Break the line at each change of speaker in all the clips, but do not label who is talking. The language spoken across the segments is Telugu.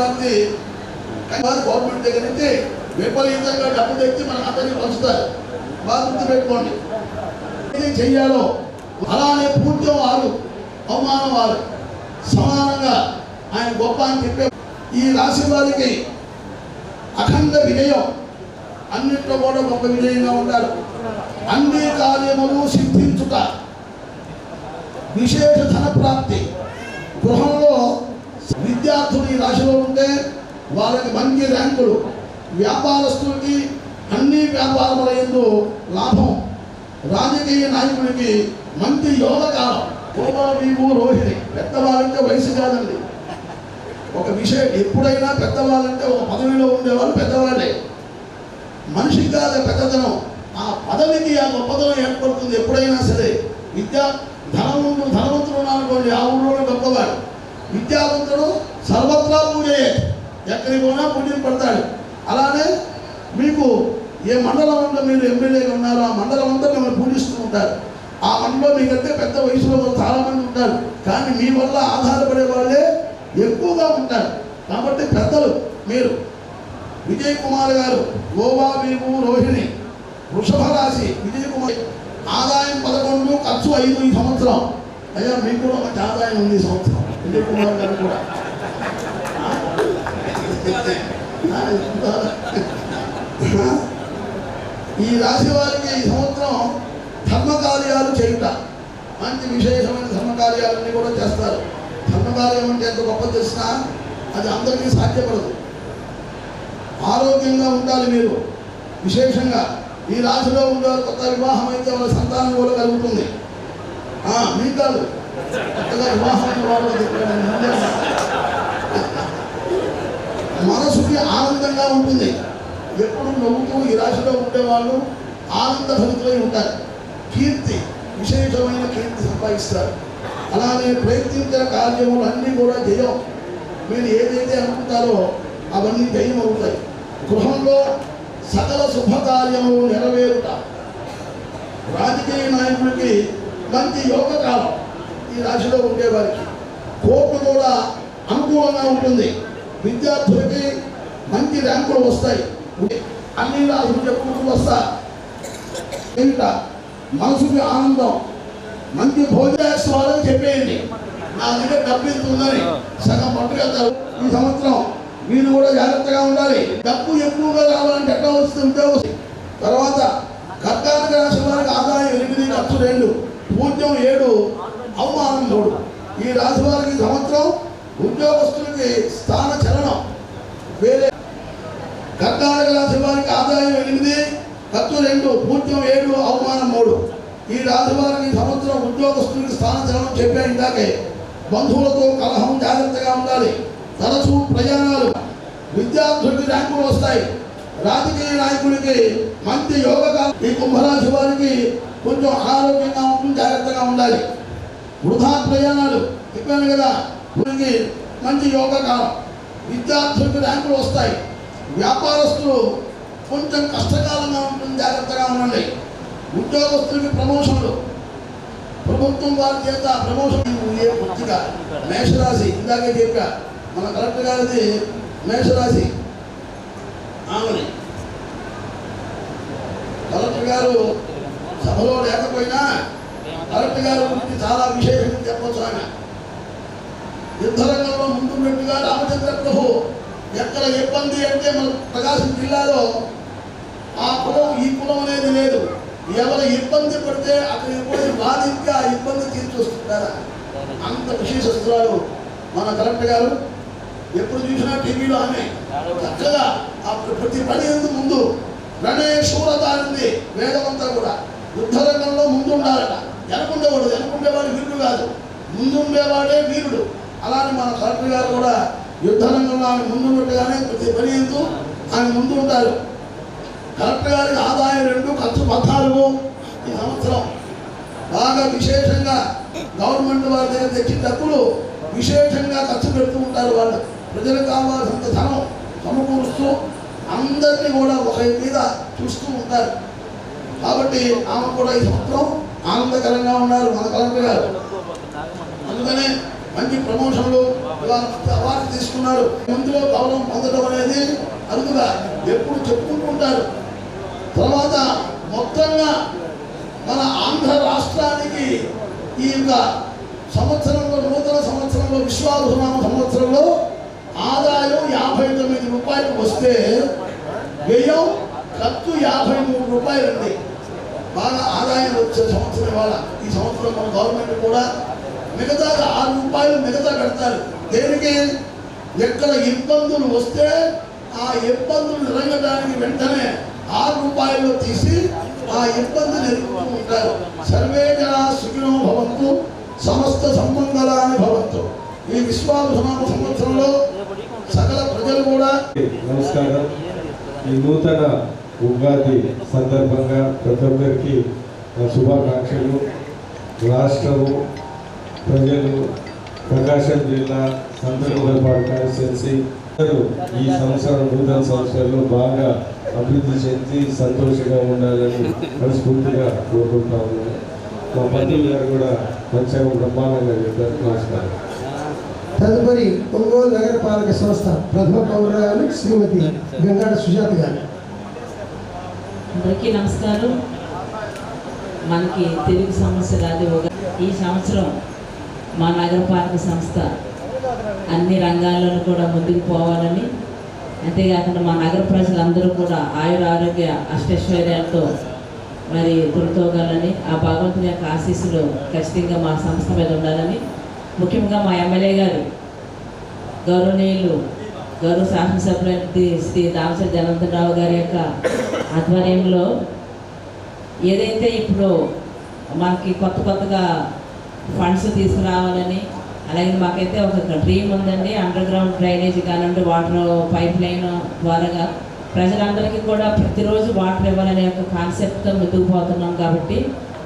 వారిది వారు గవర్నమెంట్ దగ్గర నుంచి విపరీతంగా డబ్బు తెచ్చి మన అందరికీ పంచుతారు. బాగా గుర్తుపెట్టుకోండి. ఏది చెయ్యాలో అలానే పూజ్యం వారు అవమానం వారు. సమానంగా ఆయన గొప్ప అని చెప్పే ఈ రాశి వారికి అఖండ విజయం. అన్నింటిలో కూడా గొప్ప విజయంగా ఉంటారు. అన్ని కార్యములు సిద్ధించుట. విశేష ధన ప్రాప్తి గృహంలో విద్యార్థులు ఈ రాశిలో ఉంటే వాళ్ళకి మంచి ర్యాంకులు. వ్యాపారస్తులకి అన్ని వ్యాపారముల ఎందు లాభం. రాజకీయ నాయకుడికి మంచి యోగకాలం. పూర్వీవు రోహిణి. పెద్దవాళ్ళంటే వయసు కాదండి. ఒక విషయం ఎప్పుడైనా పెద్దవాళ్ళంటే ఒక పదవిలో ఉండేవాళ్ళు పెద్దవాళ్ళే. మనిషికి కాదు పెద్దతనం. ఆ పదవికి ఆ గొప్పతనం ఏర్పడుతుంది ఎప్పుడైనా సరే. విద్యా ధనవంతుడు ధనవంతుడు ఉన్నారనుకోండి ఆ ఊళ్ళోనే గొప్పవాడు. విద్యావంతుడు సర్వత్రా పూజే. ఎక్కడికి పోయినా పుణ్యం పడతాడు. అలానే మీకు ఏ మండలం అంతా మీరు ఎమ్మెల్యేగా ఉన్నారో ఆ మండలం అంతా మిమ్మల్ని పూజిస్తూ ఉంటారు. ఆ మండలం మీకంటే పెద్ద వయసులో చాలామంది ఉంటారు. కానీ మీ వల్ల ఆధారపడే వాళ్ళే ఎక్కువగా ఉంటారు. కాబట్టి పెద్దలు మీరు విజయ్ కుమార్ గారు గోవా మీకు రోహిణి వృషభ రాశి విజయ్ కుమార్ ఆదాయం పదకొండు ఖర్చు ఐదు ఈ సంవత్సరం. అయ్యా మీకు కూడా మంచి ఆదాయం ఉంది ఈ సంవత్సరం. విజయ్ కుమార్ గారు కూడా. ఈ రాశి వారికి ఈ సంవత్సరం ధర్మకార్యాలు చేయుట. మంచి విశేషమైన ధర్మకార్యాలన్నీ కూడా చేస్తారు. ధర్మకార్యం అంటే ఎంత గొప్ప చేసినా అది అందరికీ సాధ్యపడదు. ఆరోగ్యంగా ఉండాలి మీరు. విశేషంగా ఈ రాశిలో ఉండేవారు కొత్త వివాహం అయితే వాళ్ళ సంతానం కూడా కలుగుతుంది. మీకు కాదు. కొత్తగా వివాహం వాళ్ళు చెప్పాను మనసుకి ఆనందంగా ఉంటుంది. ఎప్పుడు నవ్వుతూ ఈ రాశిలో ఉండేవాళ్ళు ఆనంద భరితులై ఉంటారు. కీర్తి విశేషమైన కీర్తి సంపాదిస్తారు. అలానే ప్రయత్నించిన కార్యములు అన్నీ కూడా జయం. మీరు ఏదైతే అనుకుంటారో అవన్నీ జయం అవుతాయి. గృహంలో సకల శుభకార్యములు నెరవేరుట. రాజకీయ నాయకుడికి మంచి యోగ కాలం ఈ రాశిలో ఉండేవారికి. కోర్టు కూడా అనుకూలంగా ఉంటుంది. విద్యార్థులకి మంచి ర్యాంకులు వస్తాయి. అన్ని రాశులు చెప్పుకుంటూ వస్తా. ఏమిట మనసుకి ఆనందం. మంచి భోజనేశ్వరం చెప్పేయండి. నా దగ్గర డబ్బు ఎంత ఉందని సగం పట్టుకెళ్తారు ఈ సంవత్సరం మీరు కూడా జాగ్రత్తగా ఉండాలి. డబ్బు ఎక్కువగా రావాలంటే ఎట్లా వస్తుంటే వస్తుంది? తర్వాత కర్కాటక రాశి వారికి ఆదాయం ఎనిమిది ఖర్చు రెండు పూజ్యం ఏడు అవమానం మూడు. ఈ రాశి వారికి సంవత్సరం ఉద్యోగస్తులకి స్థాన చలనం. వేరే కర్ణాటక రాశి వారికి ఆదాయం ఎనిమిది ఖర్చు రెండు పూజ్యం ఏడు అవమానం మూడు. ఈ రాశి వారికి సంవత్సరం ఉద్యోగస్తులకి స్థాన చలనం చెప్పాను ఇందాకే బంధువులతో కలహం జాగ్రత్తగా ఉండాలి. తరచూ ప్రయాణాలు విద్యార్థులకి ర్యాంకులు వస్తాయి. రాజకీయ నాయకుడికి మంచి యోగకాలం. ఈ కుంభరాశి వారికి కొంచెం ఆరోగ్యంగా ఉంటుంది జాగ్రత్తగా ఉండాలి. వృధా ప్రయాణాలు. చెప్పాను కదా మంచి యోగ కాలం విద్యార్థులకు ర్యాంకులు వస్తాయి. వ్యాపారస్తులు కొంచెం కష్టకాలంగా ఉంటుంది జాగ్రత్తగా ఉండండి. ఉద్యోగస్తులకి ప్రమోషన్లు. ప్రభుత్వం వారి చేత ప్రమోషన్ ఏ పూర్తిగా మేషరాశి ఇందాకే చెప్పా. మన కలెక్టర్ గారిది మేషరాశి. ఆమెని కలెక్టర్ గారు సభలో లేకపోయినా కలెక్టర్ గారి గురించి చాలా విశేషంగా చెప్పొచ్చు ఆమె. యుద్ధరంగంలో ముందున్నట్టుగా రామచంద్ర ప్రభు ఎక్కడ ఇబ్బంది అంటే మన ప్రకాశం జిల్లాలో ఆ కులం ఈ కులం అనేది లేదు. ఎవరు ఇబ్బంది పడితే అక్కడికి పోయి బాధించి ఆ ఇబ్బంది తీర్చొస్తుంటారా? అంత విశేషస్తురాలు మన కలెక్టర్ గారు ఎప్పుడు చూసినా టీవీలో ఆమె. చక్కగా అప్పుడు ప్రతి పని ఎందుకు ముందు రణే శూరతారింది వేదమంతా కూడా. యుద్ధరంగంలో ముందు ఉండాలట వెనకుండేవాడు వెనకుండేవాడు వీరుడు కాదు. ముందుండేవాడే వీరుడు. అలానే మన కలెక్టర్ గారు కూడా యుద్ధరంగంలో ఆమె ముందు ఉన్నట్టుగానే ప్రతి పని ఎందుకు ఆమె ముందు ఉంటారు. కలెక్టర్ గారికి ఆదాయం రెండు ఖర్చు పద్నాలుగు. ఈ సంవత్సరం బాగా విశేషంగా గవర్నమెంట్ వారి దగ్గర తెచ్చిన డబ్బులు విశేషంగా ఖర్చు పెడుతూ ఉంటారు వాళ్ళు. ప్రజలకు కావాల్సినంత ధనం సమకూరుస్తూ అందరినీ కూడా ఒక మీద చూస్తూ ఉంటారు. కాబట్టి ఆమె కూడా ఈ సంవత్సరం ఆనందకరంగా ఉన్నారు మన కలెక్టర్ గారు. అందుకనే మంచి ప్రమోషన్లు అవార్డు తీసుకున్నారు. ముందులో గౌరవం పొందడం అనేది అరుదుగా ఎప్పుడు చెప్పుకుంటుంటారు. తర్వాత మొత్తంగా మన ఆంధ్ర రాష్ట్రానికి ఈ యొక్క సంవత్సరంలో నూతన సంవత్సరంలో విశ్వాసనామ సంవత్సరంలో ఆదాయం యాభై తొమ్మిది రూపాయలు వస్తే వ్యయం ఖర్చు యాభై మూడు రూపాయలు ఉంది బాగా ఆదాయం వచ్చే సంవత్సరం ఇవాళ. ఈ సంవత్సరం మన గవర్నమెంట్ కూడా మిగతా ఆరు రూపాయలు మిగతా పెడతారు దేనికి? ఎక్కడ ఇబ్బందులు వస్తే ఆ ఇబ్బందులు నిరంగడానికి వెంటనే ఆరు రూపాయలు తీసి ఆ ఇబ్బందులు ఎదుర్కొంటూ ఉంటారు. సర్వే జన సుఖినో భవంతు సమస్త సంబంధాలని భవంతు. ఈ విశ్వాసనామ సంవత్సరంలో సకల ప్రజలు కూడా
నమస్కారం. ఈ నూతన ఉగాది సందర్భంగా ప్రతి ఒక్కరికి శుభాకాంక్షలు. రాష్ట్రము ప్రజలు ప్రకాశం జిల్లా సంతనూరపాడు కాన్స్టిట్యున్సీ ఈ సంవత్సరం నూతన సంవత్సరంలో బాగా అభివృద్ధి చెంది సంతోషంగా ఉండాలని మనస్ఫూర్తిగా కోరుకుంటా ఉన్నాను. మా బంధువులు గారు కూడా మంచిగా బ్రహ్మాండంగా చెప్పారు. నమస్కారం.
తదుపరి ఒంగోలు నగరపాలక సంస్థ ప్రథమ పౌరాలు శ్రీమతి గంగాడ సుజాత గారు.
అందరికీ నమస్కారం. మనకి తెలుగు అది ఒక ఈ సంవత్సరం మా నగరపాలక సంస్థ అన్ని రంగాల్లోనూ కూడా ముందుకు పోవాలని అంతేకాకుండా మా నగర ప్రజలందరూ కూడా ఆయుర ఆరోగ్య అష్టైశ్వర్యాలతో మరి గుర్తోగాలని ఆ భగవంతుని యొక్క ఆశీస్సులు ఖచ్చితంగా మా సంస్థ మీద ఉండాలని ముఖ్యంగా మా ఎమ్మెల్యే గారు గౌరవనీయులు గౌరవ శాసనసభ్యులు శ్రీ దామసరి జనంతరావు గారి యొక్క ఆధ్వర్యంలో ఏదైతే ఇప్పుడు మనకి కొత్త కొత్తగా ఫండ్స్ తీసుకురావాలని. అలాగే మాకైతే ఒక డ్రీమ్ ఉందండి అండర్ గ్రౌండ్ డ్రైనేజ్ కానివ్వండి వాటర్ పైప్ లైన్ ద్వారా ప్రజలందరికీ కూడా ప్రతిరోజు వాటర్ ఇవ్వాలనే ఒక కాన్సెప్ట్తో ముందుకు పోతున్నాం కాబట్టి.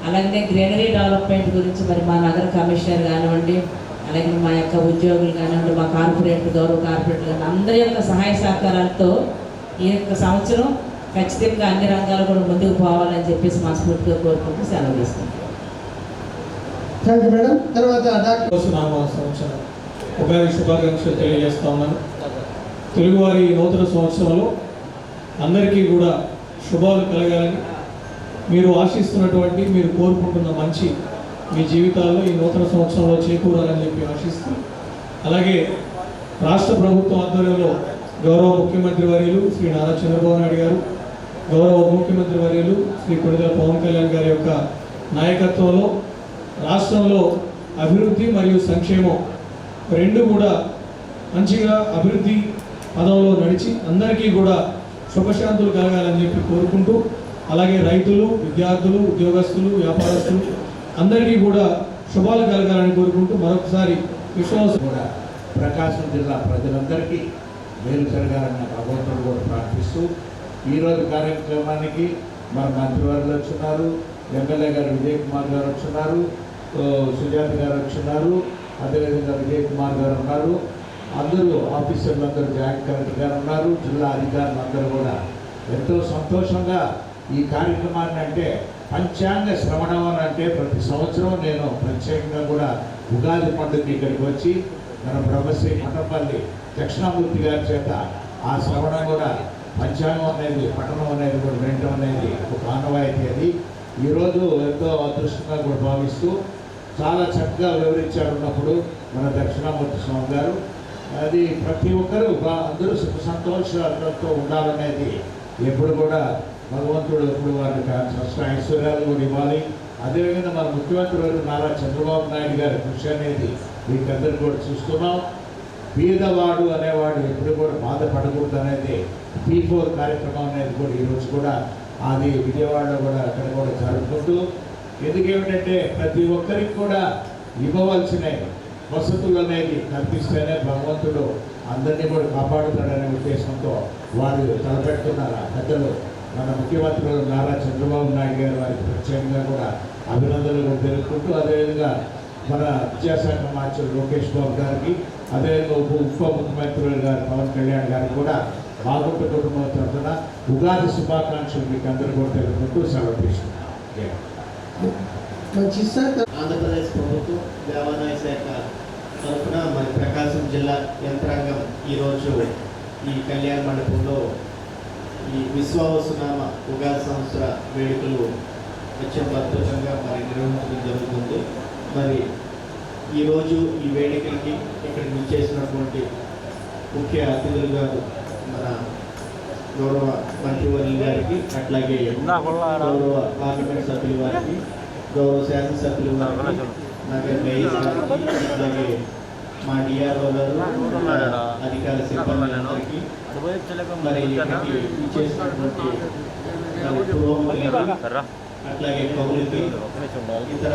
అలాగే గ్రీనరీ డెవలప్మెంట్ గురించి మరి మా నగర కమిషనర్ కానివ్వండి అలాగే మా యొక్క ఉద్యోగులు కానివ్వండి మా కార్పొరేట్ గౌరవ కార్పొరేట్ కానీ అందరి యొక్క సహాయ సహకారాలతో ఈ యొక్క సంవత్సరం ఖచ్చితంగా అన్ని రంగాలు కూడా ముందుకు పోవాలని చెప్పేసి మనస్ఫూర్తిగా కోరుకుంటూ సెలవు తీసుకుంటాం
థ్యాంక్ యూ మేడం తర్వాత డాక్టర్
సంవత్సరం ఉగాది శుభాకాంక్షలు తెలియజేస్తా ఉన్నాను. తెలుగువారి నూతన సంవత్సరంలో అందరికీ కూడా శుభాలు కలగాలని మీరు ఆశిస్తున్నటువంటి మీరు కోరుకుంటున్న మంచి మీ జీవితాల్లో ఈ నూతన సంవత్సరంలో చేకూరాలని చెప్పి ఆశిస్తూ అలాగే రాష్ట్ర ప్రభుత్వం ఆధ్వర్యంలో గౌరవ ముఖ్యమంత్రి వర్యులు శ్రీ నారా చంద్రబాబు నాయుడు గారు గౌరవ ముఖ్యమంత్రి వర్యులు శ్రీ కొడిదల పవన్ కళ్యాణ్ గారి యొక్క నాయకత్వంలో రాష్ట్రంలో అభివృద్ధి మరియు సంక్షేమం రెండు కూడా మంచిగా అభివృద్ధి పదంలో నడిచి అందరికీ కూడా శుభశాంతులు కలగాలని చెప్పి కోరుకుంటూ అలాగే రైతులు విద్యార్థులు ఉద్యోగస్తులు వ్యాపారస్తులు అందరికీ కూడా శుభాలు కలగాలని కోరుకుంటూ మరొకసారి విశ్వాసం
కూడా ప్రకాశం జిల్లా ప్రజలందరికీ మేలు జరగాలని భగవంతుడు కూడా ప్రార్థిస్తూ ఈరోజు కార్యక్రమానికి మన మంత్రివర్యులు వచ్చినారు ఎమ్మెల్యే గారు విజయ్ కుమార్ గారు వచ్చినారు సుజాత గారు వచ్చినారు అదేవిధంగా విజయ్ కుమార్ గారు ఉన్నారు. అందరూ ఆఫీసర్లు అందరూ జాయింట్ కలెక్టర్ గారు ఉన్నారు. జిల్లా అధికారులు అందరూ కూడా ఎంతో సంతోషంగా ఈ కార్యక్రమాన్ని అంటే పంచాంగ శ్రవణం అని అంటే ప్రతి సంవత్సరం నేను ప్రత్యేకంగా కూడా ఉగాది పండుగ ఇక్కడికి వచ్చి మన బ్రహ్మశ్రీ మఠంపల్లి దక్షిణామూర్తి గారి చేత ఆ శ్రవణం కూడా పంచాంగం అనేది పఠనం అనేది కూడా వినటం అనేది ఒక ఆనవాయితీ అది. ఈరోజు ఎంతో అదృష్టంగా కూడా భావిస్తూ చాలా చక్కగా వివరించారు ఉన్నప్పుడు మన దక్షిణామూర్తి స్వామి గారు. అది ప్రతి ఒక్కరూ అందరూ సుఖ సంతోషాలతో ఉండాలనేది ఎప్పుడు కూడా భగవంతుడు ఎప్పుడు వారికి కష్ట ఐశ్వర్యాలు కూడా ఇవ్వాలి. అదేవిధంగా మన ముఖ్యమంత్రి గారు నారా చంద్రబాబు నాయుడు గారి కృషి అనేది మీకందరూ కూడా చూస్తున్నాం. పేదవాడు అనేవాడు ఎప్పుడు కూడా బాధపడకూడదు అనేది పీ ఫోర్ కార్యక్రమం అనేది కూడా ఈరోజు కూడా అది విజయవాడలో కూడా అక్కడ కూడా జరుపుకుంటూ ఎందుకేమిటంటే ప్రతి ఒక్కరికి కూడా ఇవ్వవలసిన వసతులు అనేది కల్పిస్తేనే భగవంతుడు అందరినీ కూడా కాపాడుతాడనే ఉద్దేశంతో వారు తలపెడుతున్నారు? ఆ పెద్దలు మన ముఖ్యమంత్రులు నారా చంద్రబాబు నాయుడు గారు వారికి ప్రత్యేకంగా కూడా అభినందనలు తెలుపుకుంటూ అదేవిధంగా మన విద్యాశాఖ మంత్రులు లోకేష్ బాబు గారికి అదేవిధంగా ఉప ఉప ముఖ్యమంత్రులు గారు పవన్ కళ్యాణ్ గారికి కూడా బాగుంట కుటుంబం తరఫున ఉగాది శుభాకాంక్షలు మీకు అందరూ కూడా తెలుపుకుంటూ సెలవు తీసుకున్నాం
మంచి
ఆంధ్రప్రదేశ్ ప్రభుత్వం దేవాదాయ శాఖ తరఫున మరి ప్రకాశం జిల్లా యంత్రాంగం ఈరోజు ఈ కళ్యాణ మండపంలో ఈ విశ్వావసునామ ఉగాది సంవత్సర వేడుకలు అత్యంత అద్భుతంగా మరి నిర్వహించడం జరుగుతుంది. మరి ఈరోజు ఈ వేడుకలకి ఇక్కడికి విచ్చేసినటువంటి ముఖ్య అతిథులు గారు మన గౌరవ మంత్రివర్యులు గారికి అట్లాగే గౌరవ పార్లమెంట్ సభ్యుల వారికి గౌరవ శాసనసభ్యుల వారికి నగర మేయర్ గారికి అట్లాగే మా డిఆర్ఓ గారు అధికార సిబ్బంది మరి ఇచ్చేసినటువంటి అట్లాగే కౌలుకి ఇతర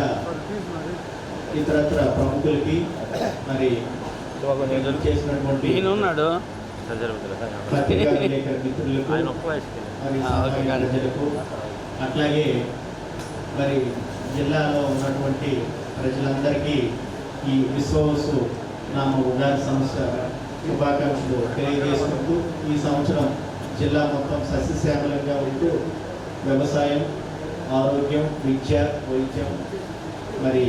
ఇతరత్ర ప్రముఖులకి మరి చేసినటువంటి అట్లాగే మరి జిల్లాలో ఉన్నటువంటి ప్రజలందరికీ ఈ విశ్వవసు నామ ఉగాది సంస్థ శుభాకాంక్షలు తెలియజేసుకుంటూ ఈ సంవత్సరం జిల్లా మొత్తం సస్యశ్యామలంగా ఉంటూ వ్యవసాయం ఆరోగ్యం విద్య వైద్యం మరి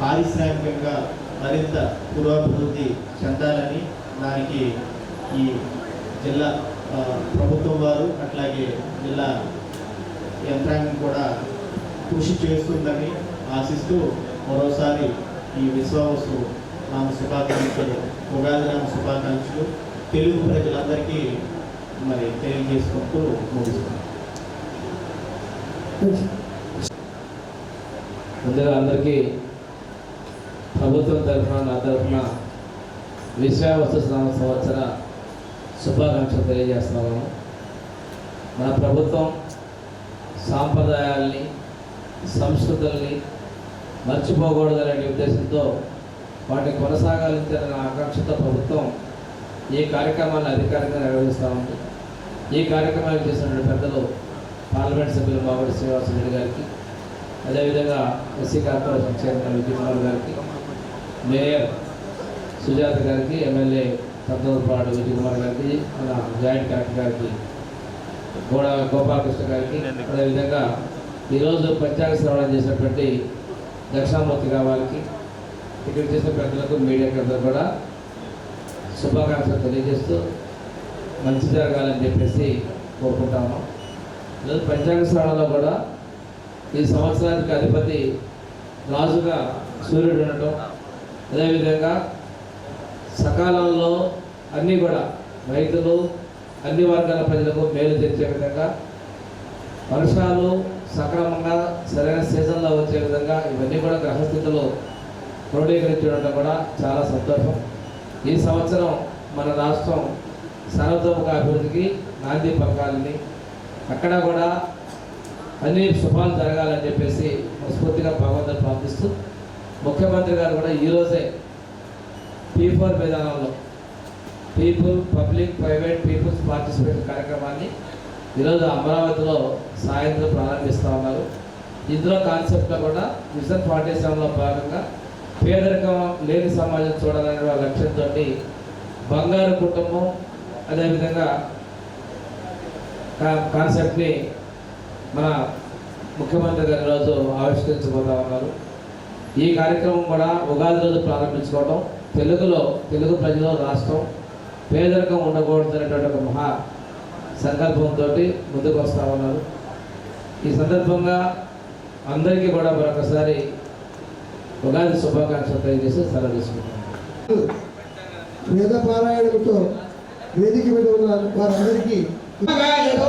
పారిశ్రామికంగా మరింత పురోభివృద్ధి చెందాలని దానికి ఈ జిల్లా ప్రభుత్వం వారు అట్లాగే జిల్లా యంత్రాంగం కూడా కృషి చేస్తుందని ఆశిస్తూ మరోసారి ఈ విశ్వావసు నామ శుభాకాంక్షలు ఉగాది నామ శుభాకాంక్షలు తెలుగు ప్రజలందరికీ మరి తెలియజేసుకుంటూ ముగిస్తున్నాం.
ముందుగా అందరికీ ప్రభుత్వం తరఫున నా తరఫున విశ్వావస్తు సంవత్సర శుభాకాంక్షలు తెలియజేస్తున్నాము. మన ప్రభుత్వం సాంప్రదాయాల్ని సంస్కృతుల్ని మర్చిపోకూడదనే ఉద్దేశంతో వాటిని కొనసాగాలని ఆకాంక్షతో ప్రభుత్వం ఈ కార్యక్రమాన్ని అధికారికంగా నిర్వహిస్తూ ఉంది. ఈ కార్యక్రమాలు చేసినటువంటి పెద్దలు పార్లమెంట్ సభ్యులు మామిడి శ్రీనివాసరెడ్డి గారికి అదేవిధంగా ఎస్సీ కార్పొరేషన్ చైర్మన్ విజయ్ గారికి మేయర్ సుజాత గారికి ఎమ్మెల్యే తద్దోపాడు విజయ్ కుమార్ గారికి మన జాయింట్ కలెక్టర్ గారికి గోడ గోపాలకృష్ణ గారికి అదేవిధంగా ఈరోజు పంచాంగ శ్రవణం చేసినటువంటి దక్షిణామూర్తి గారికి ఇక్కడ చేసిన పెద్దలకు మీడియా అందరూ కూడా శుభాకాంక్షలు తెలియజేస్తూ మంచి జరగాలని చెప్పేసి కోరుకుంటాము. ఈరోజు పంచాంగ శ్రవణంలో కూడా ఈ సంవత్సరానికి అధిపతి రాజుగా సూర్యుడు ఉండటం అదేవిధంగా సకాలంలో అన్నీ కూడా రైతులు అన్ని వర్గాల ప్రజలకు మేలు తెచ్చే విధంగా వర్షాలు సక్రమంగా సరైన సీజన్లో వచ్చే విధంగా ఇవన్నీ కూడా గ్రహస్థితిలో క్రోడీకరించడం కూడా చాలా సంతోషం. ఈ సంవత్సరం మన రాష్ట్రం సర్వతోముఖ అభివృద్ధికి నాంది పలకాలని అక్కడ కూడా అన్ని శుభాలు జరగాలని చెప్పేసి మనస్ఫూర్తిగా భగవంతుని ప్రార్థిస్తూ ముఖ్యమంత్రి గారు కూడా ఈరోజే పీ ఫోర్ విధానంలో people public private peoples participate కార్యక్రమాన్ని. ఈరోజు అమరావతిలో సాయంత్రం ప్రారంభిస్తూ ఉన్నారు. ఇందులో కాన్సెప్ట్లో కూడా విజన్ ఫార్టీ సెవెన్లో భాగంగా పేదరికం లేని సమాజం చూడాలనే లక్ష్యంతో బంగారు కుటుంబం అదేవిధంగా కాన్సెప్ట్ని మన ముఖ్యమంత్రి గారు ఈరోజు ఆవిష్కరించబోతా ఉన్నారు. ఈ కార్యక్రమం కూడా ఉగాది రోజు ప్రారంభించుకోవడం తెలుగులో తెలుగు ప్రజలు రాష్ట్రం పేదరికం ఉండకూడదనేటువంటి ఒక మహా సంకల్పంతో ముందుకు వస్తూ ఉన్నారు. ఈ సందర్భంగా అందరికీ కూడా మరొకసారి ఉగాది శుభాకాంక్షలు తెలియజేసి సెలవు తీసుకుంటున్నాను.
వేద పారాయణంతో వేదిక మీద ఉన్న వారందరికీ
మదంతు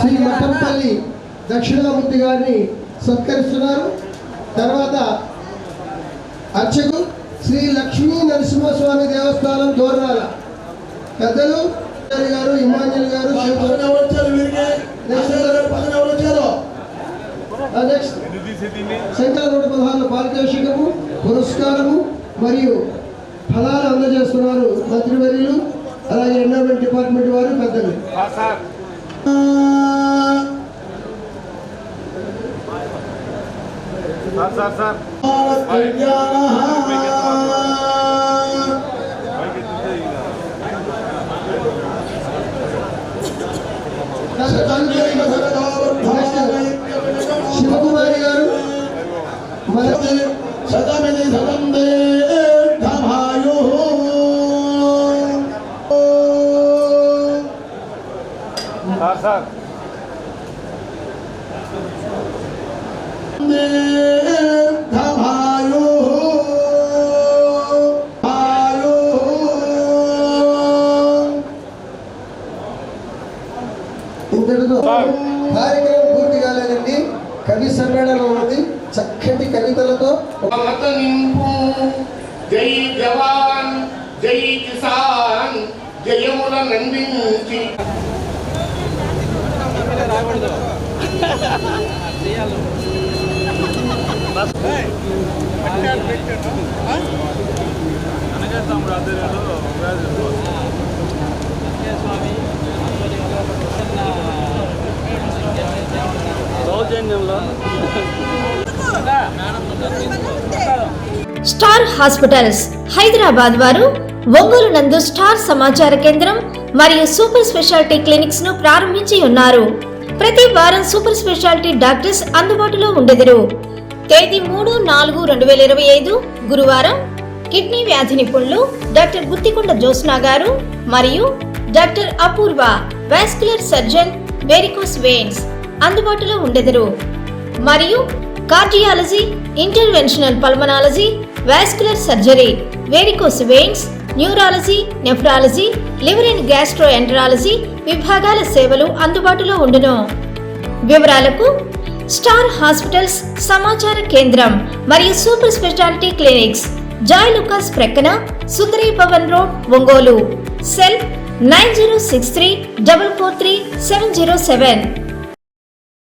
శ్రీ
మఠంపల్లి దక్షిణామూర్తి గారిని సత్కరిస్తున్నారు. తర్వాత అర్చకు శ్రీ లక్ష్మీ నరసింహస్వామి దేవస్థానం దోర్నాల పెద్దలు గారు ఇమాన్యుల్ గారు శంకర నూట పదహారుల పారితోషికము పురస్కారము మరియు ఫలాలు అందజేస్తున్నారు మంత్రివర్యులు. అలాగే ఎన్విరాన్మెంట్ డిపార్ట్మెంట్ వారు పెద్దలు. Sar sar sar.
Hayır. ശിവകുമാരികാരും വരത് സദമിതി സദന്തേ
സാർ സാർ కార్యక్రమం పూర్తి కాలేదండి. కవి సమ్మేళనం ఉంది. చక్కటి కవితలతో
జై జవాన్ జై కిసాన్ జయముల నందించి.
స్టార్ హాస్పిటల్స్ హైదరాబాద్ వారు ఒంగోలు నందు స్టార్ సమాచార కేంద్రం మరియు సూపర్ స్పెషాలిటీ క్లినిక్స్ను ప్రారంభించి ఉన్నారు. ప్రతి వారం సూపర్ స్పెషాలిటీ డాక్టర్స్ అందుబాటులో ఉండెదరు. తేదీ మూడు నాలుగు రెండు వేల ఇరవై ఐదు గురువారం. కిడ్నీ వ్యాధి నిపుణులు డాక్టర్ గుత్తికొండ జోస్నా గారు మరియు doctor Apoorva vascular surgeon varicose veins అందుబాటులో ఉండెదరు. మరియు cardiology interventional pulmonology vascular surgery varicose veins neurology nephrology liver and gastroenterology విభాగాల సేవలు అందుబాటులో ఉండును. వివరాలకు స్టార్ హాస్పిటల్స్ సమాచార కేంద్రం మరియు super speciality clinics. Joyalukkas ప్రక్కన Sundari Bhavan road Ongole. Cell nine zero six three double four three seven zero seven.